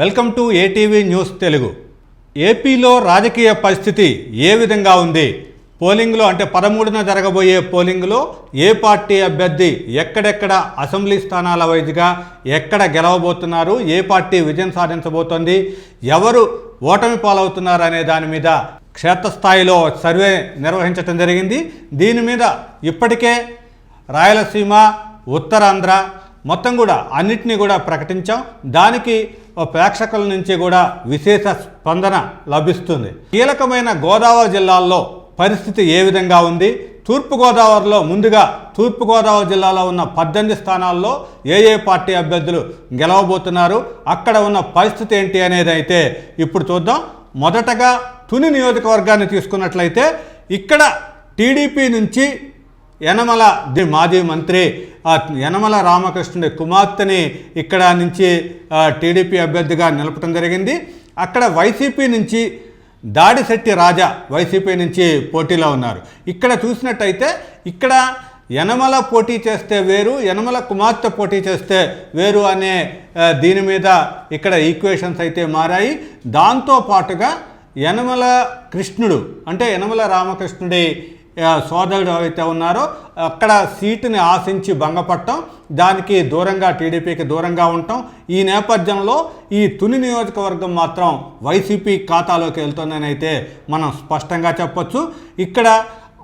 Welcome to ATV news Telugu. ఏపీలో రాజకీయ పరిస్థితి ఏ విధంగా ఉంది? పోలింగ్లో అంటే పదమూడున జరగబోయే పోలింగ్లో ఏ పార్టీ అభ్యర్థి ఎక్కడెక్కడ అసెంబ్లీ స్థానాల వైజ్గా ఎక్కడ గెలవబోతున్నారు? ఏ పార్టీ విజయం సాధించబోతోంది? ఎవరు ఓటమి పాలవుతున్నారు అనే దాని మీద క్షేత్రస్థాయిలో సర్వే నిర్వహించడం జరిగింది. దీని మీద ఇప్పటికే రాయలసీమ ఉత్తరాంధ్ర మొత్తం కూడా అన్నిటినీ కూడా ప్రకటించాం. దానికి ప్రేక్షకుల నుంచి కూడా విశేష స్పందన లభిస్తుంది. కీలకమైన గోదావరి జిల్లాల్లో పరిస్థితి ఏ విధంగా ఉంది? తూర్పుగోదావరిలో ముందుగా తూర్పుగోదావరి జిల్లాలో ఉన్న పద్దెనిమిది స్థానాల్లో ఏ ఏ పార్టీ అభ్యర్థులు గెలవబోతున్నారు? అక్కడ ఉన్న పరిస్థితి ఏంటి అనేది అయితే ఇప్పుడు చూద్దాం. మొదటగా తుని నియోజకవర్గాన్ని తీసుకున్నట్లయితే ఇక్కడ టీడీపీ నుంచి యనమల ది మాజీ మంత్రి యనమల రామకృష్ణుడి కుమార్తెని ఇక్కడ నుంచి టీడీపీ అభ్యర్థిగా నిలపడం జరిగింది. అక్కడ వైసీపీ నుంచి దాడిశెట్టి రాజా వైసీపీ నుంచి పోటీలో ఉన్నారు. ఇక్కడ చూసినట్టయితే ఇక్కడ యనమల పోటీ చేస్తే వేరు యనమల కుమార్తె పోటీ చేస్తే వేరు అనే దీని మీద ఇక్కడ ఈక్వేషన్స్ అయితే మారాయి. దాంతో పాటుగా యనమల కృష్ణుడు అంటే యనమల రామకృష్ణుడి సోదరుడు అయితే ఉన్నారో అక్కడ సీటుని ఆశించి భంగపడటం దానికి దూరంగా టీడీపీకి దూరంగా ఉండటం ఈ నేపథ్యంలో ఈ తుని నియోజకవర్గం మాత్రం వైసీపీ ఖాతాలోకి వెళ్తుందని అయితే మనం స్పష్టంగా చెప్పొచ్చు. ఇక్కడ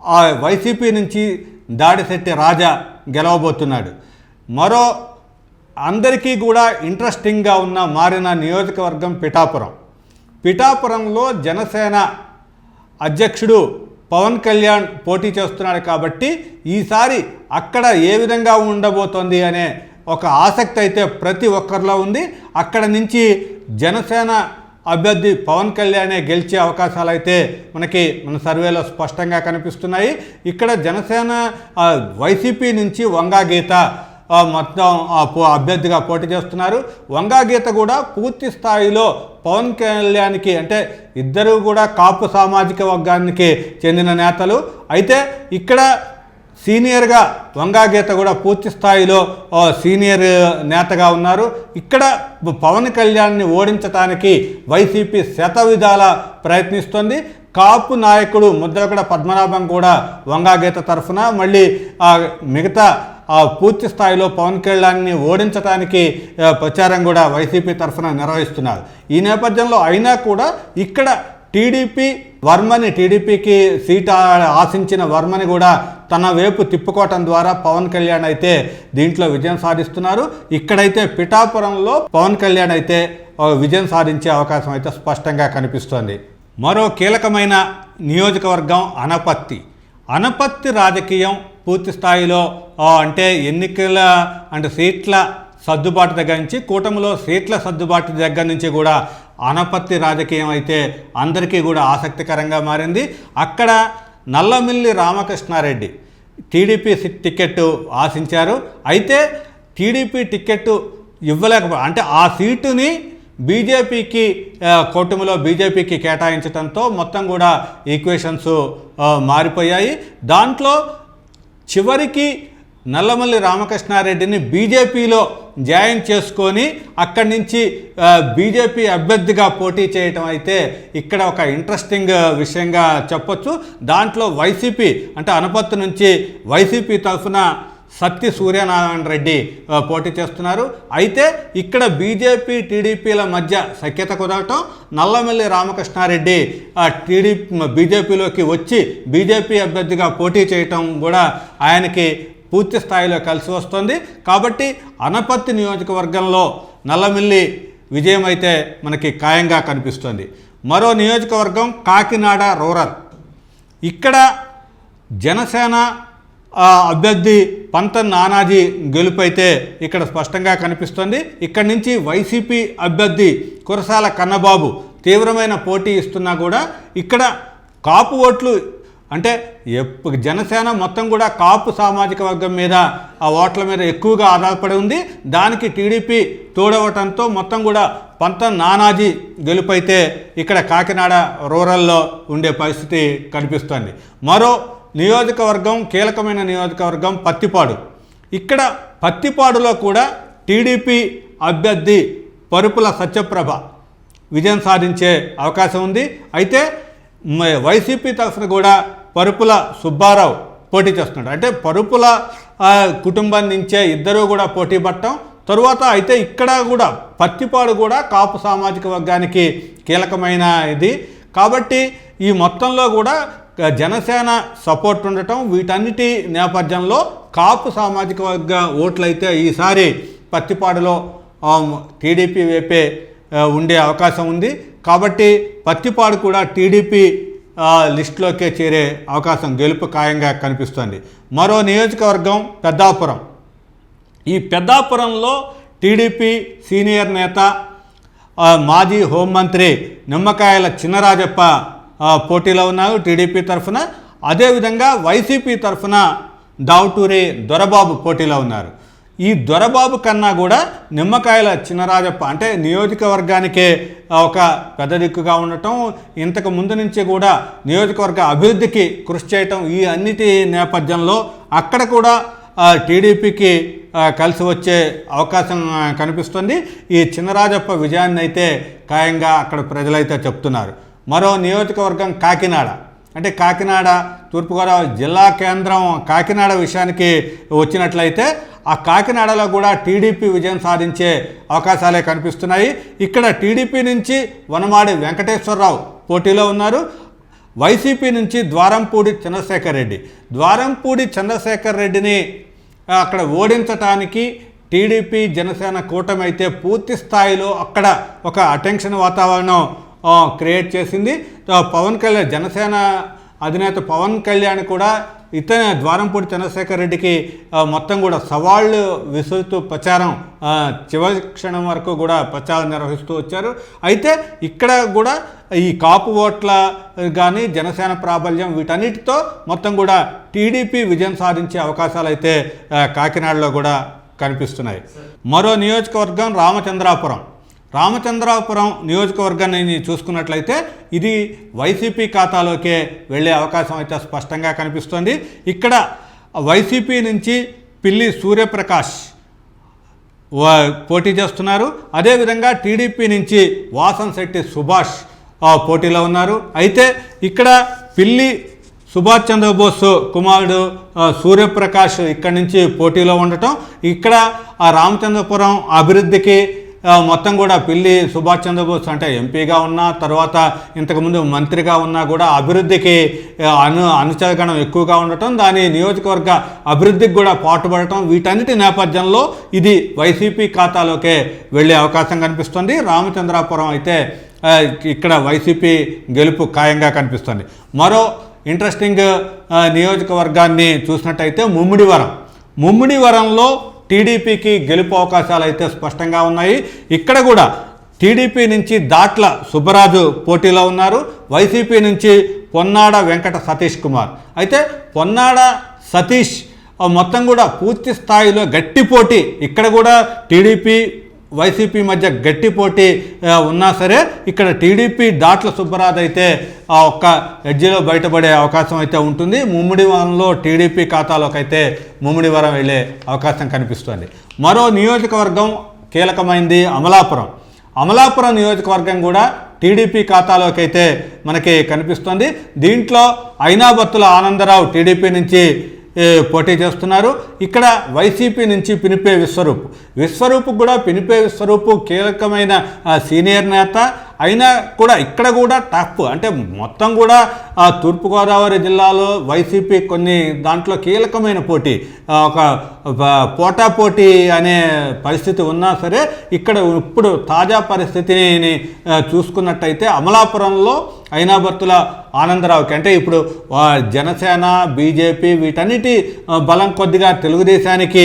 ఆ వైసీపీ నుంచి దాడిశెట్టి రాజా గెలవబోతున్నాడు. మరో అందరికీ కూడా ఇంట్రెస్టింగ్గా ఉన్న మారిన నియోజకవర్గం పిఠాపురం. పిఠాపురంలో జనసేన అధ్యక్షుడు పవన్ కళ్యాణ్ పోటీ చేస్తున్నాడు కాబట్టి ఈసారి అక్కడ ఏ విధంగా ఉండబోతోంది అనే ఒక ఆసక్తి అయితే ప్రతి ఒక్కరిలో ఉంది. అక్కడ నుంచి జనసేన అభ్యర్థి పవన్ కళ్యాణే గెలిచే అవకాశాలు అయితే మనకి మన సర్వేలో స్పష్టంగా కనిపిస్తున్నాయి. ఇక్కడ జనసేన వైసీపీ నుంచి వంగా గీత మొత్తం అభ్యర్థిగా పోటీ చేస్తున్నారు. వంగా గీత కూడా పూర్తి స్థాయిలో పవన్ కళ్యాణ్కి అంటే ఇద్దరు కూడా కాపు సామాజిక వర్గానికి చెందిన నేతలు. అయితే ఇక్కడ సీనియర్గా వంగా గీత కూడా పూర్తి స్థాయిలో సీనియర్ నేతగా ఉన్నారు. ఇక్కడ పవన్ కళ్యాణ్ని ఓడించడానికి వైసీపీ శత విధాల ప్రయత్నిస్తోంది. కాపు నాయకుడు ముద్రగడ పద్మనాభం కూడా వంగా గీత తరఫున మళ్ళీ మిగతా పూర్తి స్థాయిలో పవన్ కళ్యాణ్ని ఓడించడానికి ప్రచారం కూడా వైసీపీ తరఫున నిర్వహిస్తున్నారు. ఈ నేపథ్యంలో అయినా కూడా ఇక్కడ టీడీపీ వర్మని టీడీపీకి సీట్ ఆశించిన వర్మని కూడా తన వైపు తిప్పుకోవటం ద్వారా పవన్ కళ్యాణ్ అయితే దీంట్లో విజయం సాధిస్తున్నారు. ఇక్కడైతే పిఠాపురంలో పవన్ కళ్యాణ్ అయితే విజయం సాధించే అవకాశం అయితే స్పష్టంగా కనిపిస్తోంది. మరో కీలకమైన నియోజకవర్గం అనపత్తి అనపత్తి రాజకీయం పూర్తి స్థాయిలో అంటే ఎన్నికల అంటే సీట్ల సర్దుబాటు దగ్గర నుంచి కూటమిలో సీట్ల సర్దుబాటు దగ్గర నుంచి కూడా అనపత్తి రాజకీయం అయితే అందరికీ కూడా ఆసక్తికరంగా మారింది. అక్కడ నల్లమిల్లి రామకృష్ణారెడ్డి టీడీపీ టికెట్ ఆశించారు. అయితే టీడీపీ టికెట్ ఇవ్వలేకపో అంటే ఆ సీటుని బీజేపీకి కూటమిలో బీజేపీకి కేటాయించడంతో మొత్తం కూడా ఈక్వేషన్స్ మారిపోయాయి. దాంట్లో చివరికి నల్లమల్లి రామకృష్ణారెడ్డిని బీజేపీలో జాయిన్ చేసుకొని అక్కడి నుంచి బీజేపీ అభ్యర్థిగా పోటీ చేయటం అయితే ఇక్కడ ఒక ఇంట్రెస్టింగ్ విషయంగా చెప్పొచ్చు. దాంట్లో వైసీపీ అంటే అనపత్తు నుంచి వైసీపీ తరఫున సత్తి సూర్యనారాయణ రెడ్డి పోటీ చేస్తున్నారు. అయితే ఇక్కడ బీజేపీ టీడీపీల మధ్య సఖ్యత కుదరటం నల్లమల్లి రామకృష్ణారెడ్డి టీడీపీ బీజేపీలోకి వచ్చి బీజేపీ అభ్యర్థిగా పోటీ చేయటం కూడా ఆయనకి పూర్తి స్థాయిలో కలిసి వస్తుంది. కాబట్టి అనపత్తి నియోజకవర్గంలో నల్లమిల్లి విజయం అయితే మనకి ఖాయంగా కనిపిస్తుంది. మరో నియోజకవర్గం కాకినాడ రూరల్. ఇక్కడ జనసేన అభ్యర్థి పంత నానాజీ గెలుపైతే ఇక్కడ స్పష్టంగా కనిపిస్తుంది. ఇక్కడి నుంచి వైసీపీ అభ్యర్థి కురసాల కన్నబాబు తీవ్రమైన పోటీ ఇస్తున్నా కూడా ఇక్కడ కాపు ఓట్లు అంటే ఎప్పు జనసేన మొత్తం కూడా కాపు సామాజిక వర్గం మీద ఆ ఓట్ల మీద ఎక్కువగా ఆధారపడి ఉంది. దానికి టీడీపీ తోడవటంతో మొత్తం కూడా పంత నానాజీ గెలుపైతే ఇక్కడ కాకినాడ రూరల్లో ఉండే పరిస్థితి కనిపిస్తోంది. మరో నియోజకవర్గం కీలకమైన నియోజకవర్గం పత్తిపాడు. ఇక్కడ పత్తిపాడులో కూడా టీడీపీ అభ్యర్థి పరుపుల సత్యప్రభ విజయం సాధించే అవకాశం ఉంది. అయితే వైసీపీ తరఫున కూడా పరుపుల సుబ్బారావు పోటీ చేస్తున్నాడు. అంటే పరుపుల కుటుంబం నుంచే ఇద్దరూ కూడా పోటీ పట్టడం. తరువాత అయితే ఇక్కడ కూడా పత్తిపాడు కూడా కాపు సామాజిక వర్గానికి కీలకమైన ఇది. కాబట్టి ఈ మొత్తంలో కూడా జనసేన సపోర్ట్ ఉండటం వీటన్నిటి నేపథ్యంలో కాపు సామాజిక వర్గ ఓట్లయితే ఈసారి పత్తిపాడులో టీడీపీ వైపే ఉండే అవకాశం ఉంది. కాబట్టి పత్తిపాడు కూడా టీడీపీ లిస్టులోకే చేరే అవకాశం గెలుపు ఖాయంగా కనిపిస్తోంది. మరో నియోజకవర్గం పెద్దాపురం. ఈ పెద్దాపురంలో టీడీపీ సీనియర్ నేత మాజీ హోంమంత్రి నిమ్మకాయల చిన్నరాజప్ప పోటీలో ఉన్నారు టీడీపీ తరఫున. అదేవిధంగా వైసీపీ తరఫున దావుటూరి దొరబాబు పోటీలో ఉన్నారు. ఈ దొరబాబు కన్నా కూడా నిమ్మకాయల చిన్నరాజప్ప అంటే నియోజకవర్గానికే ఒక పెద్ద దిక్కుగా ఉండటం ఇంతకు ముందు నుంచి కూడా నియోజకవర్గ అభివృద్ధికి కృషి చేయటం ఈ అన్నిటి నేపథ్యంలో అక్కడ కూడా టీడీపీకి కలిసి వచ్చే అవకాశం కనిపిస్తుంది. ఈ చిన్నరాజప్ప విజయాన్ని అయితే ఖాయంగా అక్కడ ప్రజలైతే చెప్తున్నారు. మరో నియోజకవర్గం కాకినాడ. అంటే కాకినాడ తూర్పుగోదావరి జిల్లా కేంద్రం కాకినాడ విషయానికి వచ్చినట్లయితే ఆ కాకినాడలో కూడా టీడీపీ విజయం సాధించే అవకాశాలే కనిపిస్తున్నాయి. ఇక్కడ టీడీపీ నుంచి వనమాడి వెంకటేశ్వరరావు పోటీలో ఉన్నారు. వైసీపీ నుంచి ద్వారంపూడి చంద్రశేఖర్ రెడ్డి. ద్వారంపూడి చంద్రశేఖర్ రెడ్డిని అక్కడ ఓడించటానికి టీడీపీ జనసేన కూటమి అయితే పూర్తి స్థాయిలో అక్కడ ఒక అటెన్షన్ వాతావరణం క్రియేట్ చేసింది. పవన్ కళ్యాణ్ జనసేన అధినేత పవన్ కళ్యాణ్ కూడా ఇతనే ద్వారంపూడి చంద్రశేఖర్ రెడ్డికి మొత్తం కూడా సవాళ్ళు విసురుతూ ప్రచారం చివరి క్షణం వరకు కూడా ప్రచారం నిర్వహిస్తూ వచ్చారు. అయితే ఇక్కడ కూడా ఈ కాపు ఓట్ల కానీ జనసేన ప్రాబల్యం వీటన్నిటితో మొత్తం కూడా టీడీపీ విజయం సాధించే అవకాశాలు అయితే కాకినాడలో కూడా కనిపిస్తున్నాయి. మరో నియోజకవర్గం రామచంద్రాపురం. రామచంద్రాపురం నియోజకవర్గాన్ని చూసుకున్నట్లయితే ఇది వైసీపీ ఖాతాలోకే వెళ్ళే అవకాశం అయితే స్పష్టంగా కనిపిస్తోంది. ఇక్కడ వైసీపీ నుంచి పిల్లి సూర్యప్రకాష్ పోటీ చేస్తున్నారు. అదేవిధంగా టీడీపీ నుంచి వాసన్ శెట్టి సుభాష్ పోటీలో ఉన్నారు. అయితే ఇక్కడ పిల్లి సుభాష్ చంద్రబోస్ కుమారుడు సూర్యప్రకాష్ ఇక్కడి నుంచి పోటీలో ఉండటం. ఇక్కడ ఆ రామచంద్రపురం అభివృద్ధికి మొత్తం కూడా పిల్లి సుభాష్ చంద్రబోస్ అంటే ఎంపీగా ఉన్నా తర్వాత ఇంతకుముందు మంత్రిగా ఉన్నా కూడా అభివృద్ధికి అను అనుచరగణం ఎక్కువగా ఉండటం దాని నియోజకవర్గ అభివృద్ధికి కూడా పాటుపడటం వీటన్నిటి నేపథ్యంలో ఇది వైసీపీ ఖాతాలోకే వెళ్ళే అవకాశం కనిపిస్తుంది. రామచంద్రాపురం అయితే ఇక్కడ వైసీపీ గెలుపు ఖాయంగా కనిపిస్తుంది. మరో ఇంట్రెస్టింగ్ నియోజకవర్గాన్ని చూసినట్టయితే ముమ్మిడివరం. ముమ్మిడివరంలో టీడీపీకి గెలుపు అవకాశాలు అయితే స్పష్టంగా ఉన్నాయి. ఇక్కడ కూడా టీడీపీ నుంచి దాట్ల సుబ్బరాజు పోటీలో ఉన్నారు. వైసీపీ నుంచి పొన్నాడ వెంకట సతీష్ కుమార్. అయితే పొన్నాడ సతీష్ మొత్తం కూడా పూర్తి స్థాయిలో గట్టి పోటీ. ఇక్కడ కూడా టీడీపీ వైసీపీ మధ్య గట్టి పోటీ ఉన్నా సరే ఇక్కడ టీడీపీ దాట్ల సుబ్బరాజ్ అయితే ఆ ఒక్క ఎడ్జిలో బయటపడే అవకాశం అయితే ఉంటుంది. ముమ్మిడివరంలో టీడీపీ ఖాతాలోకి అయితే ముమ్మిడివరం వెళ్ళే అవకాశం కనిపిస్తుంది. మరో నియోజకవర్గం కీలకమైంది అమలాపురం. అమలాపురం నియోజకవర్గం కూడా టీడీపీ ఖాతాలోకి అయితే మనకి కనిపిస్తుంది. దీంట్లో ఐనాబత్తుల ఆనందరావు టీడీపీ నుంచి పోటీ చేస్తున్నారు. ఇక్కడ వైసీపీ నుంచి పినిపే విశ్వరూప్. విశ్వరూప్ కూడా పినిపే విశ్వరూప్ కీలకమైన ఆ, సీనియర్ నేత. అయినా కూడా ఇక్కడ కూడా టఫ్ అంటే మొత్తం కూడా తూర్పుగోదావరి జిల్లాలో వైసీపీ కొన్ని దాంట్లో కీలకమైన పోటీ ఒక పోటాపోటీ అనే పరిస్థితి ఉన్నా సరే ఇక్కడ ఇప్పుడు తాజా పరిస్థితిని చూసుకున్నట్టయితే అమలాపురంలో అయినాబత్తుల ఆనందరావుకి అంటే ఇప్పుడు జనసేన బీజేపీ వీటన్నిటి బలం కొద్దిగా తెలుగుదేశానికి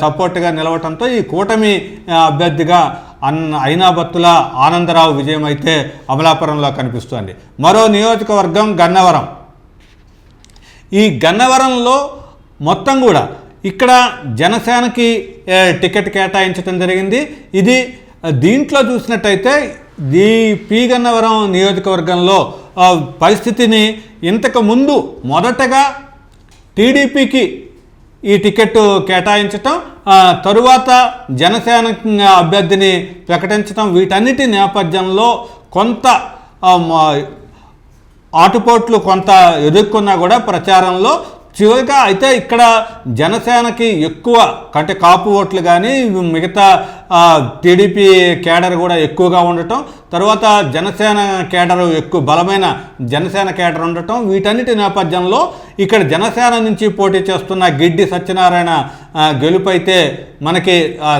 సపోర్ట్గా నిలవటంతో ఈ కూటమి అభ్యర్థిగా అన్ అయినాబత్తుల ఆనందరావు విజయం అయితే అమలాపురంలో కనిపిస్తోంది. మరో నియోజకవర్గం గన్నవరం. ఈ గన్నవరంలో మొత్తం కూడా ఇక్కడ జనసేనకి టికెట్ కేటాయించడం జరిగింది. ఇది దీంట్లో చూసినట్టయితే ఈ పీ గన్నవరం నియోజకవర్గంలో పరిస్థితిని ఇంతకు ముందు మొదటగా టీడీపీకి ఈ టికెట్ కేటాయించటం తరువాత జనసేన అభ్యర్థిని ప్రకటించటం వీటన్నిటి నేపథ్యంలో కొంత మా- ఆటుపోట్లు కొంత ఎదుర్కొన్నా కూడా ప్రచారంలో చివరిగా అయితే ఇక్కడ జనసేనకి ఎక్కువ అంటే కాపు ఓట్లు కానీ మిగతా టీడీపీ కేడర్ కూడా ఎక్కువగా ఉండటం తర్వాత జనసేన కేడర్ ఎక్కువ బలమైన జనసేన కేడర్ ఉండటం వీటన్నిటి నేపథ్యంలో ఇక్కడ జనసేన నుంచి పోటీ చేస్తున్న గిడ్డి సత్యనారాయణ గెలుపు అయితే మనకి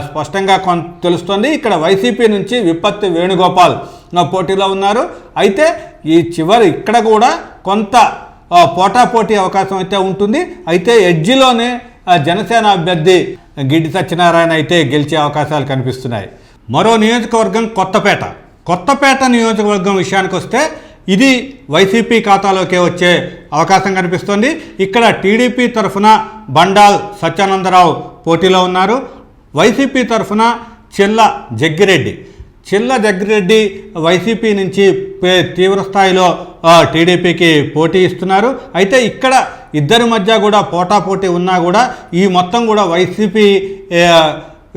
స్పష్టంగా కొంత తెలుస్తుంది. ఇక్కడ వైసీపీ నుంచి విపత్తి వేణుగోపాల్ పోటీలో ఉన్నారు. అయితే ఈ చివరి ఇక్కడ కూడా కొంత పోటాపోటీ అవకాశం అయితే ఉంటుంది. అయితే ఎడ్జిలోనే జనసేన అభ్యర్థి గిడ్డి సత్యనారాయణ అయితే గెలిచే అవకాశాలు కనిపిస్తున్నాయి. మరో నియోజకవర్గం కొత్తపేట. కొత్తపేట నియోజకవర్గం విషయానికి వస్తే ఇది వైసీపీ ఖాతాలోకే వచ్చే అవకాశం కనిపిస్తుంది. ఇక్కడ టీడీపీ తరఫున బండాల్ సత్యానందరావు పోటీలో ఉన్నారు. వైసీపీ తరఫున చెల్ల జగ్గిరెడ్డి. చిల్ల జగ్గిరెడ్డి వైసీపీ నుంచి పే- తీవ్ర స్థాయిలో టీడీపీకి పోటీ ఇస్తున్నారు. అయితే ఇక్కడ ఇద్దరి మధ్య కూడా పోటాపోటీ ఉన్నా కూడా ఈ మొత్తం కూడా వైసీపీ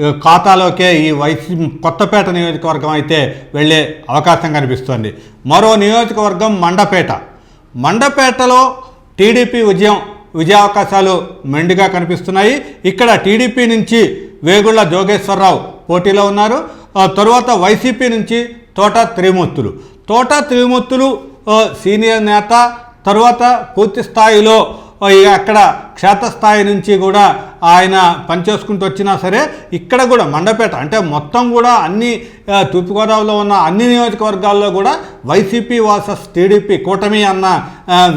ఖాతాలోకే ఈ వైసీ కొత్తపేట నియోజకవర్గం అయితే వెళ్ళే అవకాశం కనిపిస్తోంది. మరో నియోజకవర్గం మండపేట. మండపేటలో టీడీపీ విజయం విజయావకాశాలు మెండుగా కనిపిస్తున్నాయి. ఇక్కడ టీడీపీ నుంచి వేగుళ్ళ జోగేశ్వరరావు పోటీలో ఉన్నారు. ఆ తరువాత వైసీపీ నుంచి తోట త్రిమూర్తులు. తోట త్రిమూర్తులు సీనియర్ నేత తరువాత పూర్తి స్థాయిలో అక్కడ క్షేత్రస్థాయి నుంచి కూడా ఆయన పనిచేసుకుంటూ వచ్చినా సరే ఇక్కడ కూడా మండపేట అంటే మొత్తం కూడా అన్ని తూర్పుగోదావరిలో ఉన్న అన్ని నియోజకవర్గాల్లో కూడా వైసీపీ వర్సెస్ టీడీపీ కూటమి అన్న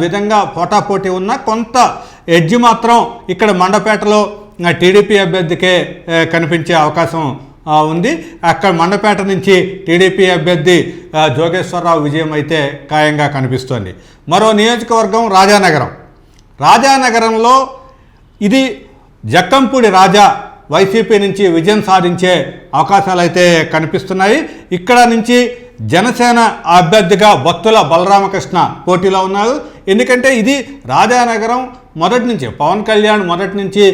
విధంగా పోటాపోటీ ఉన్న కొంత ఎడ్జి మాత్రం ఇక్కడ మండపేటలో టీడీపీ అభ్యర్థికే కనిపించే అవకాశం ఉంది. అక్కడ మండపేట నుంచి టీడీపీ అభ్యర్థి జోగేశ్వరరావు విజయం అయితే ఖాయంగా కనిపిస్తోంది. మరో నియోజకవర్గం రాజానగరం. రాజానగరంలో ఇది జక్కంపూడి రాజా వైసీపీ నుంచి విజయం సాధించే అవకాశాలు అయితే కనిపిస్తున్నాయి. ఇక్కడ నుంచి జనసేన అభ్యర్థిగా భక్తుల బలరామకృష్ణ పోటీలో ఉన్నారు. ఎందుకంటే ఇది రాజానగరం మొదటి నుంచి పవన్ కళ్యాణ్ మొదటి నుంచి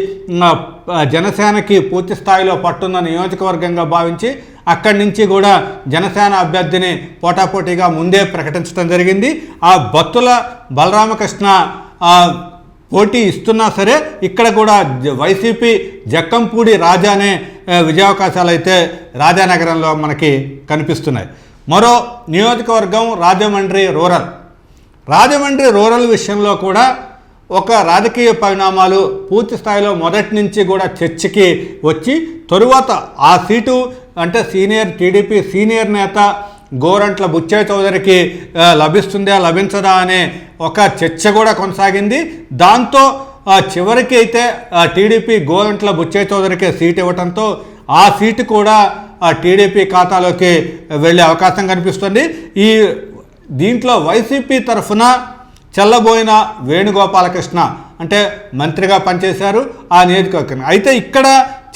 జనసేనకి పూర్తి స్థాయిలో పట్టున్న నియోజకవర్గంగా భావించి అక్కడి నుంచి కూడా జనసేన అభ్యర్థిని పోటాపోటీగా ముందే ప్రకటించడం జరిగింది. ఆ బత్తుల బలరామకృష్ణ పోటీ ఇస్తున్నా సరే ఇక్కడ కూడా జ- వైసీపీ జక్కంపూడి రాజానే విజయావకాశాలు అయితే రాజానగరంలో మనకి కనిపిస్తున్నాయి. మరో నియోజకవర్గం రాజమండ్రి రూరల్. రాజమండ్రి రూరల్ విషయంలో కూడా ఒక రాజకీయ పరిణామాలు పూర్తి స్థాయిలో మొదటి నుంచి కూడా చర్చకి వచ్చి తరువాత ఆ సీటు అంటే సీనియర్ టీడీపీ సీనియర్ నేత గోరంట్ల బుచ్చయ్య చౌదరికి లభిస్తుందా లభించదా అనే ఒక చర్చ కూడా కొనసాగింది. దాంతో చివరికి అయితే టీడీపీ గోరంట్ల బుచ్చయ్య చౌదరికి సీట్ ఇవ్వడంతో ఆ సీటు కూడా ఆ టీడీపీ ఖాతాలోకి వెళ్ళే అవకాశం కనిపిస్తుంది. ఈ దీంట్లో వైసీపీ తరఫున చెల్లబోయిన వేణుగోపాలకృష్ణ అంటే మంత్రిగా పనిచేశారు ఆ నియోజకవర్గం అయితే ఇక్కడ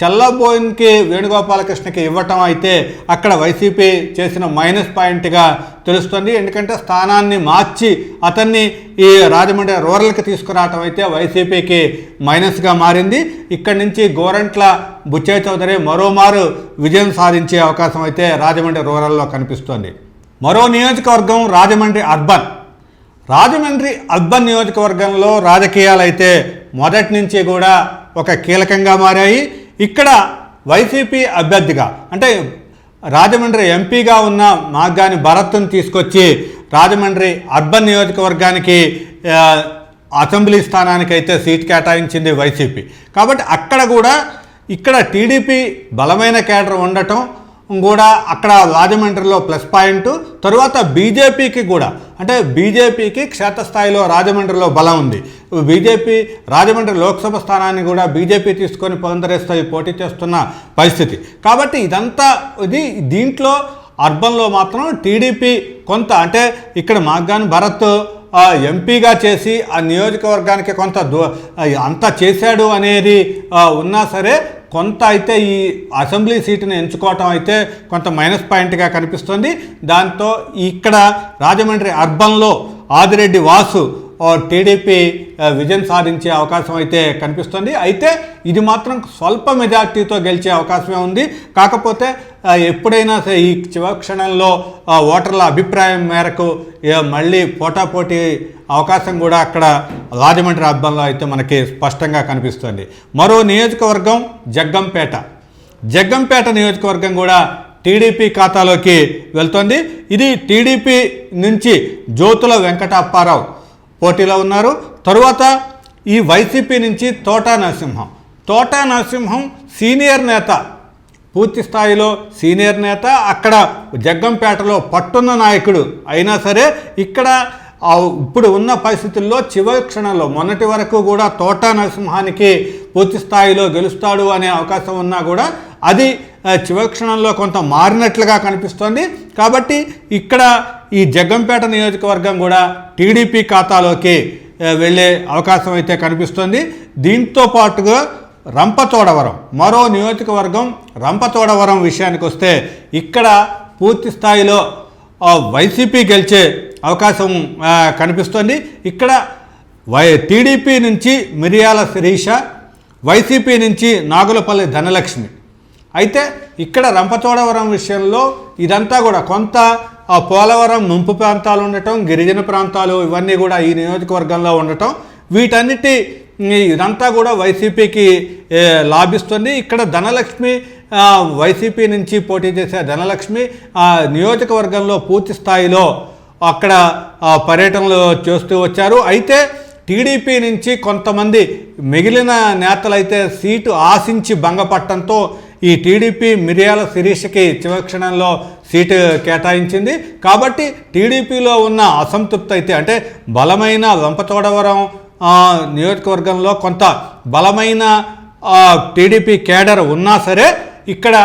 చల్లబోయిన్కి వేణుగోపాలకృష్ణకి ఇవ్వటం అయితే అక్కడ వైసీపీ చేసిన మైనస్ పాయింట్గా తెలుస్తుంది. ఎందుకంటే స్థానాన్ని మార్చి అతన్ని ఈ రాజమండ్రి రూరల్కి తీసుకురావటం అయితే వైసీపీకి మైనస్గా మారింది. ఇక్కడి నుంచి గోరంట్ల బుచ్చయ్య చౌదరి మరోమారు విజయం సాధించే అవకాశం అయితే రాజమండ్రి రూరల్లో కనిపిస్తోంది. మరో నియోజకవర్గం రాజమండ్రి అర్బన్. రాజమండ్రి అర్బన్ నియోజకవర్గంలో రాజకీయాలు అయితే మొదటి నుంచి కూడా ఒక కీలకంగా మారాయి. ఇక్కడ వైసీపీ అభ్యర్థిగా అంటే రాజమండ్రి ఎంపీగా ఉన్న మాగాని భరత్ను తీసుకొచ్చి రాజమండ్రి అర్బన్ నియోజకవర్గానికి అసెంబ్లీ స్థానానికి అయితే సీట్ కేటాయించింది వైసీపీ. కాబట్టి అక్కడ కూడా ఇక్కడ టీడీపీ బలమైన కేడర్ ఉండటం కూడా అక్కడ రాజమండ్రిలో ప్లస్ పాయింట్. తరువాత బీజేపీకి కూడా అంటే బీజేపీకి క్షేత్రస్థాయిలో రాజమండ్రిలో బలం ఉంది. బీజేపీ రాజమండ్రి లోక్సభ స్థానాన్ని కూడా బీజేపీ తీసుకొని పురంధరేస్తాయి పోటీ చేస్తున్న పరిస్థితి. కాబట్టి ఇదంతా ఇది దీంట్లో అర్బన్లో మాత్రం టీడీపీ కొంత అంటే ఇక్కడ మాగ్గాన్ భరత్ ఎంపీగా చేసి ఆ నియోజకవర్గానికి కొంత దూ అంత చేశాడు అనేది ఉన్నా సరే కొంత అయితే ఈ అసెంబ్లీ సీటుని ఎంచుకోవటం అయితే కొంత మైనస్ పాయింట్గా కనిపిస్తుంది. దాంతో ఇక్కడ రాజమండ్రి అర్బన్లో ఆదిరెడ్డి వాసు టీడీపీ విజయం సాధించే అవకాశం అయితే కనిపిస్తుంది. అయితే ఇది మాత్రం స్వల్ప మెజార్టీతో గెలిచే అవకాశమే ఉంది. కాకపోతే ఎప్పుడైనా సరే ఈ చివరి క్షణంలో ఓటర్ల అభిప్రాయం మేరకు మళ్ళీ పోటాపోటీ అవకాశం కూడా అక్కడ రాజమండ్రి అబ్బంలో అయితే మనకి స్పష్టంగా కనిపిస్తుంది. మరో నియోజకవర్గం జగ్గంపేట. జగ్గంపేట నియోజకవర్గం కూడా టీడీపీ ఖాతాలోకి వెళ్తోంది. ఇది టీడీపీ నుంచి జ్యోతుల వెంకట అప్పారావు పోటీలో ఉన్నారు. తరువాత ఈ వైసీపీ నుంచి తోటా నరసింహం. తోటా నరసింహం సీనియర్ నేత పూర్తి స్థాయిలో సీనియర్ నేత అక్కడ జగ్గంపేటలో పట్టున్న నాయకుడు అయినా సరే ఇక్కడ ఇప్పుడు ఉన్న పరిస్థితుల్లో చివరి క్షణంలో మొన్నటి వరకు కూడా తోటా నరసింహానికి పూర్తి స్థాయిలో గెలుస్తాడు అనే అవకాశం ఉన్నా కూడా అది చివరి క్షణంలో కొంత మారినట్లుగా కనిపిస్తోంది. కాబట్టి ఇక్కడ ఈ జగ్గంపేట నియోజకవర్గం కూడా టీడీపీ ఖాతాలోకి వెళ్ళే అవకాశం అయితే కనిపిస్తోంది. దీంతో పాటుగా రంపచోడవరం. మరో నియోజకవర్గం రంపచోడవరం విషయానికి వస్తే ఇక్కడ పూర్తి స్థాయిలో వైసీపీ గెలిచే అవకాశం కనిపిస్తోంది. ఇక్కడ వై టీడీపీ నుంచి మిరియాల శిరీష వైసీపీ నుంచి నాగులపల్లి ధనలక్ష్మి. అయితే ఇక్కడ రంపచోడవరం విషయంలో ఇదంతా కూడా కొంత ఆ పోలవరం ముంపు ప్రాంతాలు ఉండటం గిరిజన ప్రాంతాలు ఇవన్నీ కూడా ఈ నియోజకవర్గంలో ఉండటం వీటన్నిటి ఇదంతా కూడా వైసీపీకి లాభిస్తుంది. ఇక్కడ ధనలక్ష్మి వైసీపీ నుంచి పోటీ చేసే ధనలక్ష్మి నియోజకవర్గంలో పూర్తి స్థాయిలో అక్కడ పర్యటనలు చేస్తూ వచ్చారు. అయితే టీడీపీ నుంచి కొంతమంది మిగిలిన నేతలైతే సీటు ఆశించి భంగపట్టడంతో ఈ టీడీపీ మిరియాల శిరీషకి చివరి క్షణంలో సీటు కేటాయించింది. కాబట్టి టీడీపీలో ఉన్న అసంతృప్తి అయితే అంటే బలమైన వెంపచోడవరం నియోజకవర్గంలో కొంత బలమైన టీడీపీ కేడర్ ఉన్నా సరే ఇక్కడ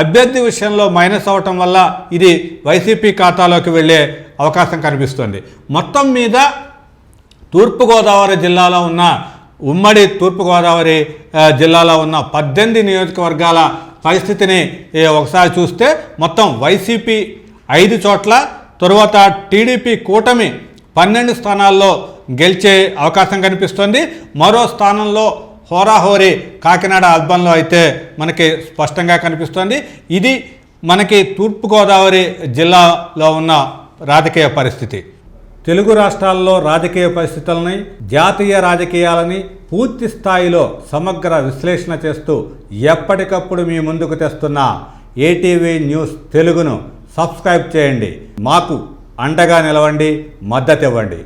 అభ్యర్థి విషయంలో మైనస్ అవటం వల్ల ఇది వైసీపీ ఖాతాలోకి వెళ్ళే అవకాశం కనిపిస్తుంది. మొత్తం మీద తూర్పుగోదావరి జిల్లాలో ఉన్న ఉమ్మడి తూర్పుగోదావరి జిల్లాలో ఉన్న పద్దెనిమిది నియోజకవర్గాల పరిస్థితిని ఒకసారి చూస్తే మొత్తం వైసీపీ ఐదు చోట్ల తరువాత టీడీపీ కూటమి పన్నెండు స్థానాల్లో గెలిచే అవకాశం కనిపిస్తుంది. మరో స్థానంలో హోరాహోరీ కాకినాడ అర్బన్లో అయితే మనకి స్పష్టంగా కనిపిస్తుంది. ఇది మనకి తూర్పుగోదావరి జిల్లాలో ఉన్న రాజకీయ పరిస్థితి. తెలుగు రాష్ట్రాల్లో రాజకీయ పరిస్థితులని జాతీయ రాజకీయాలని పూర్తి స్థాయిలో సమగ్ర విశ్లేషణ చేస్తూ ఎప్పటికప్పుడు మీ ముందుకు తెస్తున్న ఏటీవీ న్యూస్ తెలుగును సబ్స్క్రైబ్ చేయండి. మాకు అండగా నిలవండి మద్దతు ఇవ్వండి.